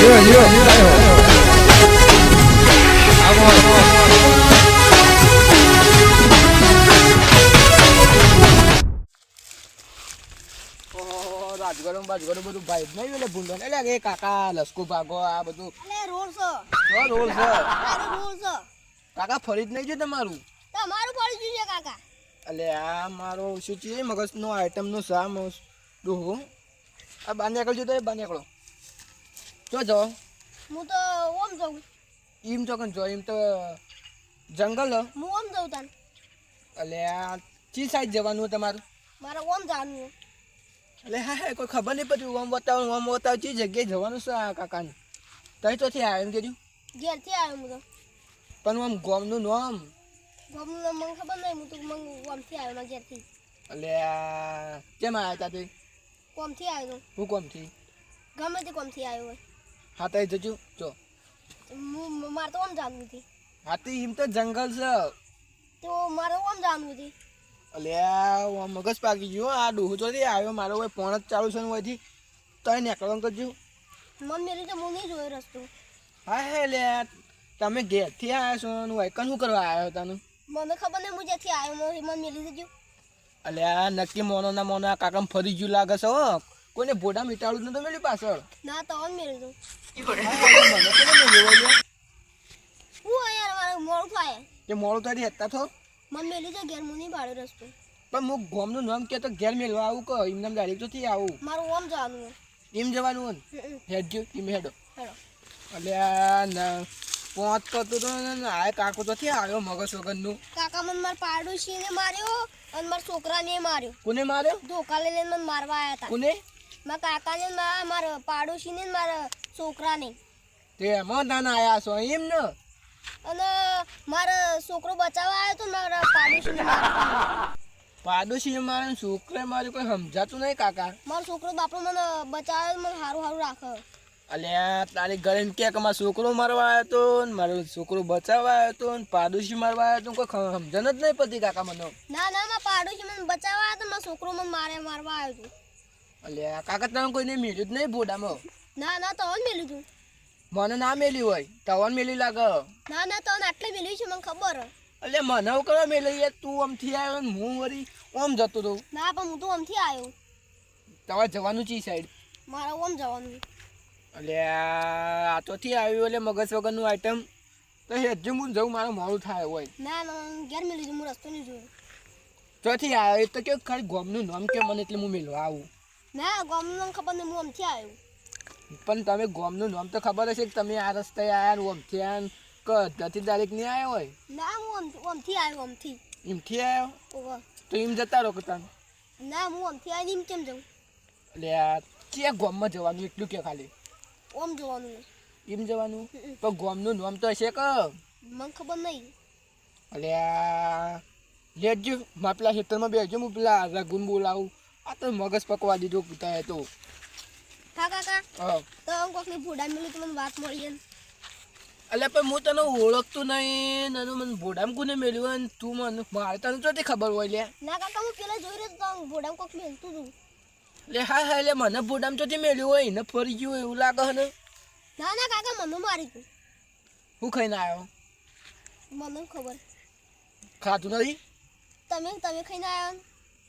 જીઓ જીઓ આવો આવો ઓહો, રાજગરો ને બધું ભાઈ નહીં એટલે ભૂંડો. એટલે એ કાકા લસકુ ભાગો આ બધું. રોડ છે. શું છે. રોડ છે. કાકા ફરી જ નહીં છે તમારું? તમારું પડી છે કાકા. એટલે આ મારો શું છે? મગજનો આઈટમનો સામ ડોહો. આ બહાર નીકળજો તો એ બહાર નીકળો. જો જો હું તો ઓમ જઉં. એમ તો કન જો? એમ તો જંગલ હું. ઓમ જઉં તાન. અલે આ ચી સાઈડ જવાનું તમારું? મારે ઓમ જવાનું એટલે હા હા કોઈ ખબર નહીં પડતી. ઓમ બતાવું ઓમ બતાવું. ચી જગ્યાએ જવાનું છે આ કાકાને? તઈ તો થી આવ્યો એમ કીધું. ઘેરથી આવ્યો હું તો. પણ આમ ગોમનું નામ ગમનું નામ મને ખબર નહીં. હું તો મને ઓમથી આવ્યો મારા ઘેરથી. એટલે કેમ આવ્યા તા તે કોમથી આવ્યો. હું કોમથી? ગમે તે કોમથી આવ્યો હોય. હા તઈ જજો. જો. હું મારે તો ઓમ જવાનું હતી હાથી હિમ એમ તો જંગલ છે. તો મારે ઓમ જવાનું હતી અલ્યા મગજ પાકી ગયો આ ડોહો તો આવ્યો મારો કોઈ ફોન જ ચાલુ છે ને હોયથી તઈ નીકળવાનું કરજો. મન મેરી તો હું નહીં જોયો રસ્તો. હા હે લે તમે ઘેરથી આવ્યા છો ને વાયકન શું કરવા આવ્યો તને? મને ખબર નહીં હું જ્યાંથી આવ્યો મમ્મી મન મેલી અલ્યા નક્કી મોનો ના મોનો કાકામ ફરી ગયું લાગે છે હો. કોઈને ભોડા મીટાળું જ મેળ્યું પાછળ. ના તો ઓન મેલી દઉં. હા, યાર મારે મોડું થાય. કે મોડું તારી હેતા થો મન મેલી તો ઘેર મુની નહીં રસ્તો. પણ હું ગોમનું નામ કે તો ઘેર મેળવા આવું કહો એમ નામ ડાયરેક્ટ તો થી આવું. મારું ઓમ જવાનું એમ જવાનું હોય. હેડજો એમ હેડો. આ ન- પોંચ કરતો તો આ કાકો તો થી આવ્યો મગજ વગરનું? કાકા મને મારા પાડોશીને માર્યો અને મારા છોકરાને માર્યો. કોને માર્યો? ધોકા લઈને મને મારવા આવ્યા હતા. કોને? મારા કાકાને મારા મારા પાડોશીને ને મારા છોકરાને. તે એમાં તાના આયા છો એમ ને? અને મારો છોકરો બચાવવા આવ્યો તો મારા પાડોશીને પાડોશી મારે છોકરે મારું કોઈ સમજાતું નહીં કાકા. મારો છોકરો બાપરો મને બચાવે મને સારું સારું રાખે. અલ્યા તારી ઘરે કે મારો છોકરો મારવા આવ્યો તો ને મારો છોકરો બચાવવા આવ્યો તો ને પાડોશી મારવા આવ્યો તો કોઈ સમજણ જ નહીં પડતી કાકા મને. ના ના મારા પાડોશી મને બચાવવા આવ્યો તો મારો છોકરો મને મારે મારવા આવ્યો હતો અલ્યા કાકા તમે કોઈને મેલ્યું જ નહીં બોડામાં ના ના તો મેલ્યું તું. મને ના મેલ્યું હોય તવન મેલી લાગે. ના ના તો આટલે મેલ્યું છે મને ખબર. એટલે મને હું કરવા મેલી યાર તું આમથી આવ્યો ને હું વરી આમ જતો તો ના પણ હું તો આમથી આવ્યો. તમારે જવાનું ચી સાઈડ મારે ઓમ જવાનું એટલે આ તો થી આવ્યું એટલે મગજ વગરનું આઈટમ તો હેજો હું જઉં મારું મોડું થાય હોય. ના ના ઘેર મેલી હું રસ્તો નહીં જોયો. ચોથી આવ્યો એ તો કે ખાલી ગોમનું નામ કે મને એટલે હું મેળવા આવું. ના ગામનું ખબર નહીં હું આમથી આવ્યો. પણ તમે ગોમનું નામ તો ખબર હશે કે તમે આ રસ્તે આવ્યા ને ઓમથી આવ્યા કે અડધાથી તારીખ નહીં આવ્યો હોય. ના હું આમથી આવ્યો ઓમથી એમથી આવ્યો તો એમ જતા રહો કે ના હું ઓમથી આવ્યો એમ કેમ જાઉં એટલે ક્યાં ગોમમાં જવાનું? એટલું કે ખાલી. ઓમ જોવાનું. એમ જવાનું. પણ ગોમનું નામ તો હશે કે? મને ખબર નહીં. એટલે લેજો મા પેલા ખેતરમાં બેસજો હું પેલા રઘુન બોલાવું. આ તો મગજ પકવા દીધો કૂતા તો. હા કાકા. હા. તો આમ કોકની ભોડા મેલી તો મને વાત મળી ને. એટલે પણ હું તને ઓળખતું નહીં નાનું મને ભોડામ કોને મેલ્યું અને ને તું મને મારે તને ચોથી ખબર હોય લે? ના કાકા હું પેલા જોઈ રહ્યો તો ભોડામ કોક મેલતું હતું. એટલે હા હા એટલે મને ભોડામ ચોથી મેલ્યું હોય? એને ફરી ગયું એવું લાગે ને? ના ના કાકા મને મારી તું હું ખાઈને આવ્યો? મને ખબર. ખાધું નથી તમે તમે ખાઈને આવ્યા ને?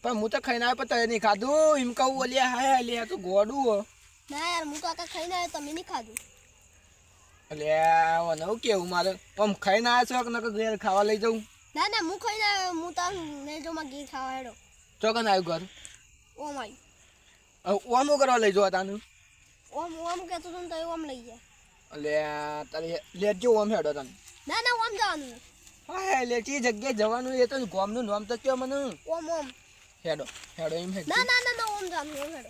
પણ હું તો ખાઈને આવ્યો પણ તને નહીં ખાધું? એમ કહું ઓલી હા અલ્યા તો ગોડું હો. ના યાર હું કાકા ખાઈને આવ્યો તમે નહીં ખાધું. અલ્યા નવું કેવું મારે? આમ ખાઈને આવ્યો છો કે નકર ઘેર ખાવા લઈ જાઉં. ના ના હું ખાઈને આવ્યો હું તો નહીં જો માં ઘી ખાવા હેડો ચોકન આવ્યું ઘર? ઓમ આવી ઓમ કરવા લઈ જવા તાનું? ઓમ ઓમ કહેતો તું ને તો એ ઓમ લઈ ગયા. અલ્યા તારે લેજો ઓમ હેડો તને. ના ના ઓમ જવાનું. હા જે જગ્યાએ જવાનું એ તો ગોમનું નામ તો કયો મને. ઓમ ઓમ. હેડો હેડો એમ હેડ ના ના ના ના ઓમ જામ હેડો.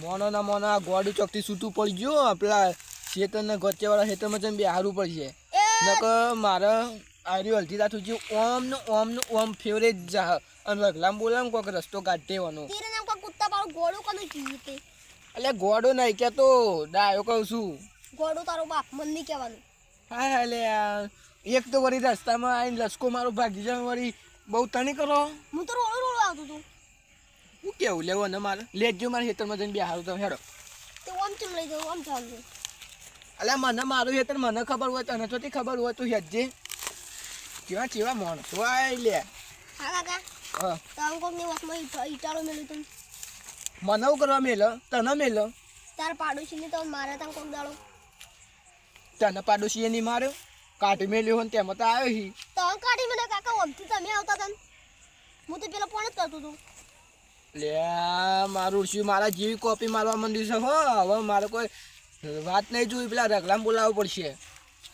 મોનો ના મોનો આ ગોડી ચોકથી સૂતું પડી ગયું પેલા ખેતરના ગચ્ચેવાળા ખેતરમાં જઈને બે હારું પડશે એ! નક મારે આર્યું હલતી દાતું જે ઓમ ને ઓમ ને ઓમ ફેવરેટ જા અને રગલામ બોલામ કોઈક રસ્તો કાઢવાનો તેરે નામ કા કુત્તા પાડો ગોડો કનો જીતે તે? એટલે ગોડો નહીં કહેતો ડાયો કહું છું. ગોડો તારો બાપ મન નહીં કહેવાનું. હા હા એટલે એક તો વળી રસ્તામાં આવીને લસકો મારો ભાગી જાય વળી બહુ તણી કરો. હું તો રોડો આવતું તું? હું કેવું લેવો ને મારે લેજો મારે ખેતરમાં જઈને બે હારું તમે હેડો. તો આમ ચમ લઈ જાઉં આમ ચાલજો અલ્યા મને મારું હેતર મને ખબર હોય તને તો ખબર હોય તું હેજે કેવા કેવા માણસો આય લે. હા કાકા. હા. તમે કોકની વસમાં ઈટા- ઈટાળો મેલ્યું તું મને હું કરવા મેલો? તને મેલો? તાર પાડોશીને તો મારે ત્યાં કોક દાડો. તને પાડોશીએ નહીં માર્યો? કાઢી મેલ્યો હોય તેમાં તો આવ્યો હી. તો કાઢી મને કાકા ઓમથી તમે આવતા હતા. હું તો પેલા પણ જ કરતો હતો. લે મારું શું મારા જેવી કોપી મારવા માંડ્યું છે હો. હવે મારે કોઈ વાત નહીં જોઈ પેલા રગલામ બોલાવવું પડશે.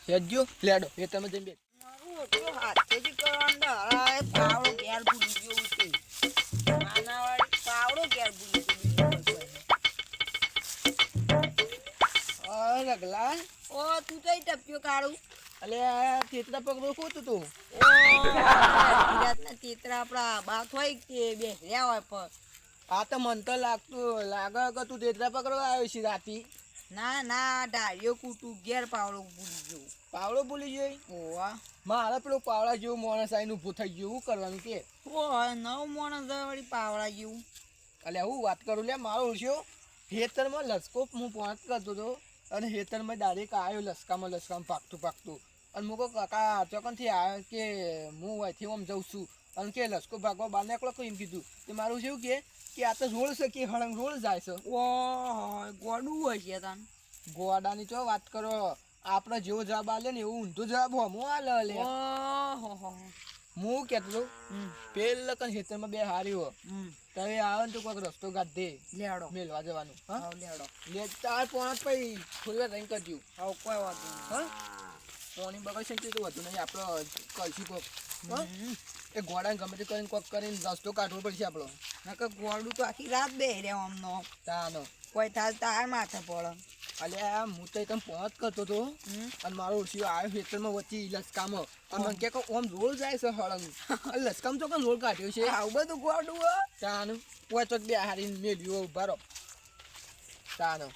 હેજો લેડો એ તમે જઈને તો બીજું રગલા ઓ તું કઈ ટપ્યો કાળું. અલે તેતરા પગડું ખોતું તું. ઓ ગુજરાતના ચિત્ર આપણા હોય કે બેસર્યા હોય આ તો મન તો લાગતું લાગે કે તું પકડવા આવ્યો છે રાતી. ના ના ડાળીઓ કૂટું ઘેર પાવડો ભૂલી ગયો. પાવડો ભૂલી ગયો? ઓવા મારે પેલું પાવડા જેવું માણસ આવીને ઊભું થઈ ગયું. શું કરવાનું કે? ઓ નવ માણસ વળી પાવડા જેવું. અલ્યા હું વાત કરું લે મારો ઓળખ્યો હેતરમાં લસકો હું પહોંચ કરતો હતો અને હેતરમાં ડાયરેક્ટ આવ્યો લસકામાં લસકામાં પાકતું પાકતું અને મુકો કાકા ચોકનથી આવ્યો કે હું અહીંથી આમ જઉં છું. અને કે લસકો ભાગવા બહાર નીકળો એમ કીધું. તે મારું શું કે કે આ તો રોડ છે કે હળંગ રોડ જાય છે. ઓ ગોડું હોય છે તાન. ગોડાની તો વાત કરો. આપણે જેવો જવાબ આલે ને એવું ઊંધો જવાબ હમો આલે લે હું કેટલું? પેલ કન ખેતરમાં બે હારી હો. તમે આવે ને તો કોઈક રસ્તો કાઢ દે. લેડો મેલવા જવાનું હા? લેડો લે ચાર પોણા પછી થોડી વાર રહીને કરજો. હા કોઈ વાત નહીં. હા? પોણી બગડ છે તો વધુ નહીં. આપણો કલસી કોક એ ઘોડાને ગમે તે કરીને કોક કરીને રસ્તો કાઢવો પડશે આપણો. નકર ગોળું તો આખી રાત બે રહ્યા આમનો. તાનો. કોઈ થાય તાર માથે પડે. અલ્યા હું તો એકદમ પહોંચ કરતો હતો અને મારો ઓળશીઓ આવ્યો ખેતરમાં વચ્ચે લસકામ. અને મને કે ઓમ રોલ જાય છે હળંગ. લસકામ તો કન રોલ કાઢ્યો છે? આવું બધું ગોડું તાનું. કોઈ તો બે હારીને મેળ્યો ઉભારો તાનો.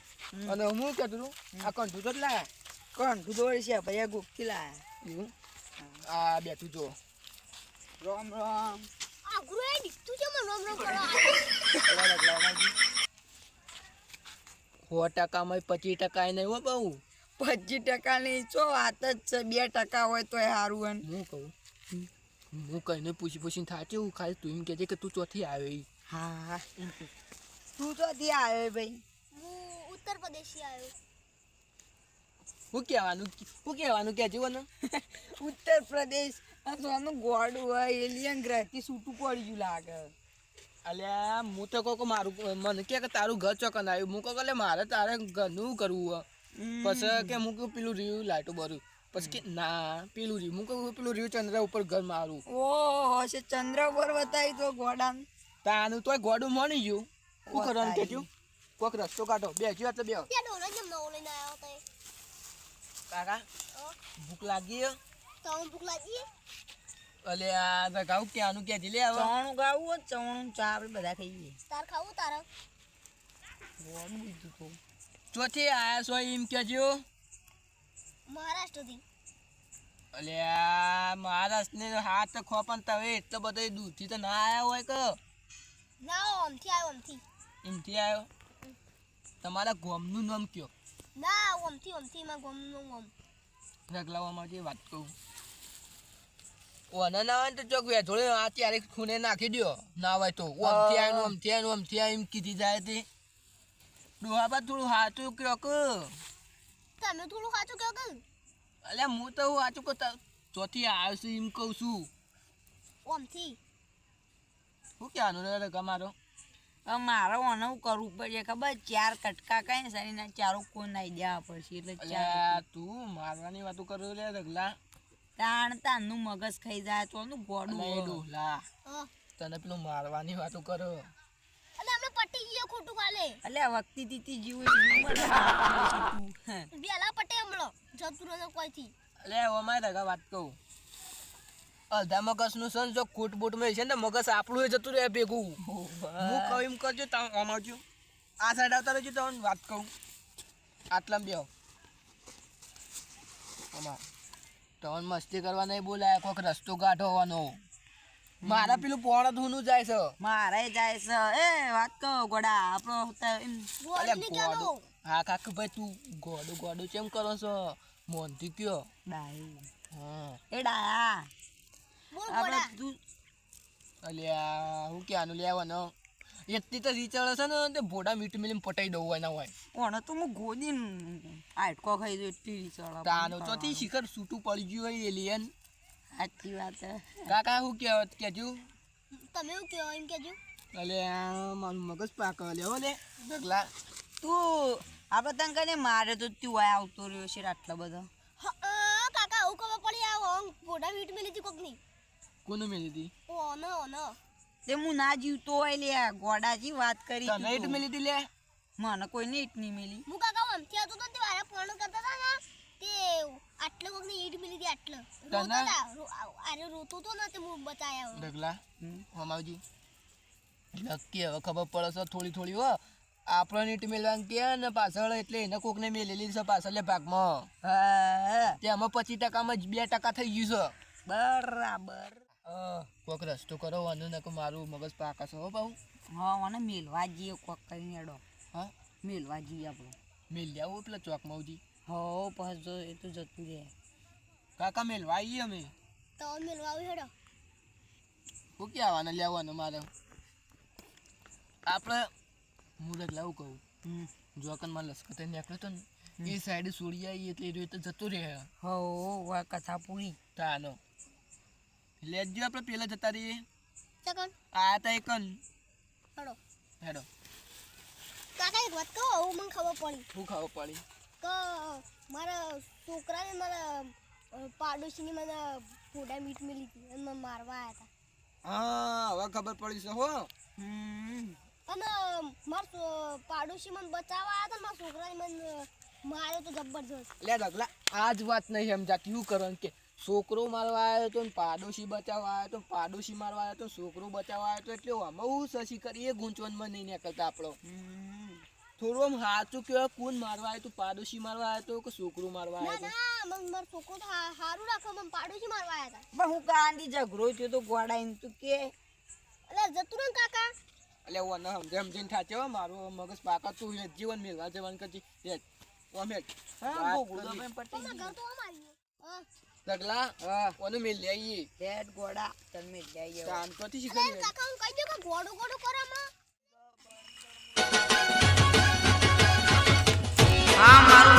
અને હું કહેતો હતું આ કંઠું તો લાયા. કોણ? તું દોડી છે ભૈયા ગુપ્તી લાયા એવું આ બેઠું જો. રામ રામ. આ ટકા છે. સો ટકામાં પચીસ ટકા નહીં હો બહુ. પચીસ ટકા ની ચો વાત જ છે બે ટકા હોય તોય સારું હોય હું કહું? હું કઈને પૂછી પૂછીને થાચે છે હું ખાલી તું એમ કહેજે કે તું ચોથી આવ્યો હા એમ તું ચોથી આવ્યો ભાઈ. હું ઉત્તર પ્રદેશથી આવ્યો. હું કહેવાનું હું કહેવાનું કહેજો ને. ઉત્તર પ્રદેશ આ સોનું ગોડું હોય એલિયન ગ્રહથી છૂટું પડી ગયું લાગે. અલ્યા હું તો કહું કે મારું મને કે કે તારું ઘર ચોકન આવ્યું હું કહું કે મારે તારે ઘરનું કરવું. પછી કે હું કહું પેલું રહ્યું લાઈટું બરું. પછી કે ના પેલું રહ્યું. હું કહું પેલું રહ્યું ચંદ્ર ઉપર ઘર મારું. ઓ હશે ચંદ્ર ઉપર બતાવી તો ગોડાન તાનું તોય ગોડું મળી ગયું. શું કરવાનું કે કોક કોઈક રસ્તો કાઢો. બેસ્યો એટલે બે ત્યાં ડોલો જેમ નવો લઈને આવ્યો તો એ. કાકા? ભૂખ લાગી? તો ભૂખ લાગી અલે આ રગાવ ક્યાંનું કે લે હવે ચવણું ગાવું હોય ચવણું ચા આપણે બધા ખાઈએ તાર ખાવું તારે ગોડું બીજું તો ચોથી આયા છો એમ કહેજો મહારાષ્ટ્રથી અલે આ મહારાષ્ટ્રને હાથ ખોપન તવે એટલો બધો દૂરથી તો ના આયા હોય કે ના ઓમથી આવ્યો ઓમથી એમથી આવ્યો તમારા ગોમનું નામ કયો ના ઓમથી ઓમથી માં ગમનું ઓમ રગલાવામાં જે વાત કહું. ઓને ના આવે તો ચોક વેધોળે આ ત્યારે ખૂણે નાખી દ્યો. ના હોય તો. ઓમથી આવ્યું ઓમથી આવ્યું ઓમથી કીધી જાય તે. ડોહાબા થોડું સાચું કયો કે. તમે થોડું સાચું કહો કે. હું તો હું હાચું કહું ચોથી આવ્યો છું એમ કહું છું. ઓમથી. શું કહેવાનું રગા મારો મારે ઓને હું કરવું પડશે ખબર? ચાર કટકા કઈ શરીરના ચારો કોઈ નાઈ દેવા પડશે એટલે ચાર તું મારવાની વાતો કરો લે રગલા તાણ તાનનું મગજ ખાઈ જાય તો નું ગોડું હોય. તને પેલું મારવાની વાતો કરો. અલે અમે પટી ગયો ખોટું કાલે. અલે વખતી દીતી જીવું બેલા પટે હમણો. જતું રહ્યો કોઈથી. અલે ઓમાય રગા વાત કહું. અડધા મગજનું સન જો કૂટ બૂટ મેં છે ને મગજ આપણું જતું રહે ભેગું. હું કહું એમ કરજો તમે આમ આવજો આ સાઈડ આવતા રહેજો તમને વાત કહું. આટલામાં બેહો. આમાં. તમને મસ્તી કરવા નહીં બોલાય કોઈક રસ્તો કાઢો હોવાનો. મારા પેલું પોણ ધૂનું જાય છે. મારે જાય છે. એ વાત કહો ગોડા આપણો ચાલો ગોડું. હા કાકુ ભાઈ તું ગોડો ગોડો કેમ કરો છો? મોનથી કયો ડાય હા. એ ડાયા. આપણે તું અલ્યા હું ક્યાંનું લેવાનો એટલી તો રીચાળે છે ને તે ભોડા મીઠ મિલીને પટાઈ દઉં એના હોય. તો હું ગોદીન આટકો ખાઈ દઉં એટલી રીચળ તાનો ચોથી શિખર સૂટું પડી ગયું હોય એલિયન સાચી વાત છે કાકા હું કહેવત કેજુ? તમે એવું કહો એમ કેજો? અલે આ મારું મગજ પાક લેવો લે તું આપણે તને કને મારે તો તું આ આવતો રહ્યો છે આટલા બધા. હ- કાકા આવું ખબર પડી આવો ફોટા વીટ મેલી હતી કોકની. કોનું મેલી હતી ઓનો ઓનો. તે હું ના જીવતો હોય લે ગોડાજી વાત કરી તું તને ઈટ મેલી હતી લે? મને કોઈને ઈટ નહીં મેલી. હું કાકા આમથી આવતો તો તે વારા ફોન કરતા હતા ને તે આટલે કોકની ઈટ મેલી હતી આટલે. રોતો અરે રોતો તો ને તે હું બચાયા ડગલા? હમ. હમાવજી નક્કી હવે ખબર પડે છે થોડી થોડી હો. આપણને ઈટ મેલવાનું કે ને પાછળ એટલે એને કોકને મેલેલી છે પાછળ ભાગમાં. હા. તેમાં પચીસ ટકામાં જ બે ટકા થઈ ગયું છે. બરાબર. કોક રસ્તો કરો વાંધો ને મારું મગજ પાકા છો હો બહુ. હા મને મેલવા જઈએ કોક કરીને એડો હા? મેલવા જઈએ આપણે. મેલ આવું પેલા ચોકમાં ઉજી? હો પાસ જો એ તો જતું રહે. કાકા મેલવા આવીએ અમે? તો મેલવા આવી હેડો. હું ક્યાં આવવાના લેવાનું મારે? આપણે હું રગલા એવું કહું. જોકનમાં લશ્કર નીકળ્યો તો ને એ સાઈડ છોડી આવી એટલે એ રીતે તો જતો રહે. હો વા કથા પૂરી. તાનો. લેજો આપણે પેલા જતા રહીએ. આ તા એકન હેડો. હેડો. કાકા એક વાત કહો હું મને ખબર પડી. હું ખબર પડી? કે મારા છોકરાને મારા પાડોશીની મને ફોટા મીટ મેલી હતી અને મને મારવા આવ્યા હા હવે ખબર પડી છે હો. અને મારા પાડોશી મને બચાવવા આવ્યા હતા મારા છોકરાને મને માર્યો તો જબરજસ્ત. લે રગલા આ જ વાત નહીં સમજાતી. હું કરો કે? છોકરો મારવા આવ્યો તો ને પાડોશી બચાવવા આવ્યો હતો પાડોશી મારવા આવ્યો હતો છોકરો બચાવવા આવ્યો તો એટલે આમાં હું સસી કરીએ એ નહીં નીકળતા આપણો. થોડું આમ સાચું કહેવાય કોણ મારવા આવ્યો તો પાડોશી મારવા આવ્યો તો કે છોકરો મારવા આવ્યો હતો મારો છોકરો તો હા- રાખો મને પાડોશી મારવા આવ્યા હતા પણ હું કાંદી ઝઘડો થયો તો ગોડા એમ તું કે? એટલે જતું ને કાકા. એટલે હું આને સમજે સમજીને થાચે હો મારું મગજ પાકા તું જીવન મેળવા જવાનું કરજી. અમે હા ગોગડો પટી અમારા તો અમારી ડગલા કોનું મેલ લઈ આવીએ હેડ ગોડા તન મેલ લઈ મારું